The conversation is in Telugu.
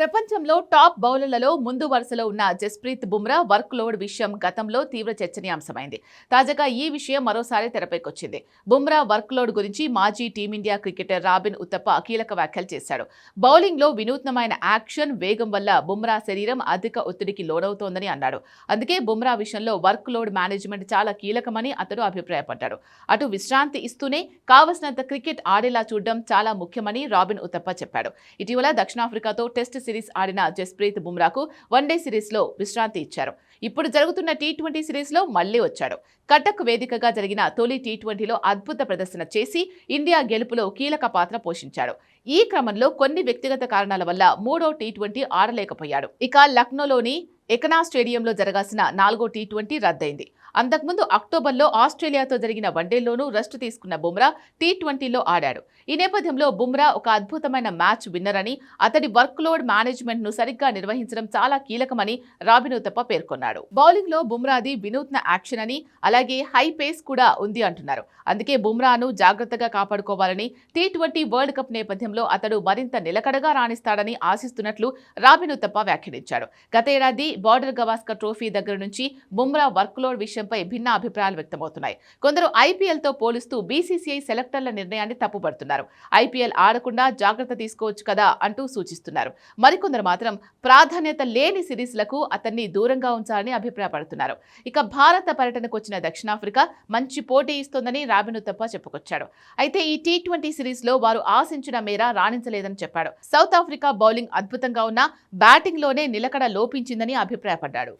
ప్రపంచంలో టాప్ బౌలర్లలో ముందు వరుసలో ఉన్న జస్ప్రీత్ బుమ్రా వర్క్ లోడ్ విషయం గతంలో తీవ్ర చర్చనీయాంశమైంది. తాజాగా ఈ విషయం మరోసారి తెరపైకొచ్చింది. బుమ్రా వర్క్ లోడ్ గురించి మాజీ టీమిండియా క్రికెటర్ రాబిన్ ఉత్తప్ప కీలక వ్యాఖ్యలు చేశాడు. బౌలింగ్లో వినూత్నమైన యాక్షన్ వేగం వల్ల బుమ్రా శరీరం అధిక ఒత్తిడికి లోనవుతోందని అన్నాడు. అందుకే బుమ్రా విషయంలో వర్క్ లోడ్ మేనేజ్మెంట్ చాలా కీలకమని అతడు అభిప్రాయపడ్డాడు. అటు విశ్రాంతి ఇస్తూనే కావలసినంత క్రికెట్ ఆడేలా చూడడం చాలా ముఖ్యమని రాబిన్ ఉత్తప్ప చెప్పాడు. ఇటీవల దక్షిణాఫ్రికాతో టెస్ట్ సిరీస్ ఆడిన జస్ప్రీత్ బుమ్రాకు వన్డే సిరీస్లో విశ్రాంతి ఇచ్చారు. ఇప్పుడు జరుగుతున్న టీ ట్వంటీ సిరీస్లో మళ్ళీ వచ్చాడు. కటక్ వేదికగా జరిగిన తొలి టీ ట్వంటీలో అద్భుత ప్రదర్శన చేసి ఇండియా గెలుపులో కీలక పాత్ర పోషించాడు. ఈ క్రమంలో కొన్ని వ్యక్తిగత కారణాల వల్ల మూడో టీ ట్వంటీ ఆడలేకపోయాడు. ఇక లక్నోలోని ఎకనా స్టేడియంలో జరగాల్సిన నాలుగో టీ ట్వంటీ రద్దయింది. అంతకుముందు అక్టోబర్లో ఆస్ట్రేలియాతో జరిగిన వన్డేలోనూ రెస్ట్ తీసుకున్న బుమ్రా టీ ట్వంటీలో ఆడాడు. ఈ నేపథ్యంలో బుమ్రా ఒక అద్భుతమైన మ్యాచ్ విన్నర్ అని అతడి వర్క్ లోడ్ మేనేజ్మెంట్ను సరిగ్గా నిర్వహించడం చాలా కీలకమని రాబిన్ ఉత్తప్ప పేర్కొన్నాడు. బౌలింగ్లో బుమ్రాది వినూత్న యాక్షన్ అని అలాగే హై పేస్ కూడా ఉంది అంటున్నారు. అందుకే బుమ్రాను జాగ్రత్తగా కాపాడుకోవాలని టీ ట్వంటీ వరల్డ్ కప్ నేపథ్యంలో అతడు మరింత నిలకడగా రాణిస్తాడని ఆశిస్తున్నట్లు రాబిన్ ఉత్తప్ప వ్యాఖ్యానించాడు. గత ఏడాది బార్డర్ గవాస్కర్ ట్రోఫీ దగ్గర నుంచి బుమ్రా వర్క్ లోడ్ అంశంపై భిన్న అభిప్రాయాలు వ్యక్తమవుతున్నాయి. కొందరు ఐపీఎల్తో పోలుస్తూ బీసీసీఐ సెలెక్టర్ల నిర్ణయాన్ని తప్పుపడుతున్నారు ఐపీఎల్ ఆడకుండా జాగ్రత్త తీసుకోవచ్చు కదా అంటూ సూచిస్తున్నారు. మరికొందరు మాత్రం ప్రాధాన్యత లేని సిరీస్లకు అతన్ని దూరంగా ఉంచాలని అభిప్రాయపడుతున్నారు. ఇక భారత పర్యటనకు వచ్చిన దక్షిణాఫ్రికా మంచి పోటీ ఇస్తోందని రాబిన్ ఉత్తప్ప చెప్పుకొచ్చాడు. అయితే ఈ టీ ట్వంటీ సిరీస్లో వారు ఆశించిన మేర రాణించలేదని చెప్పాడు. సౌత్ ఆఫ్రికా బౌలింగ్ అద్భుతంగా ఉన్నా బ్యాటింగ్లోనే నిలకడ లోపించిందని అభిప్రాయపడ్డాడు.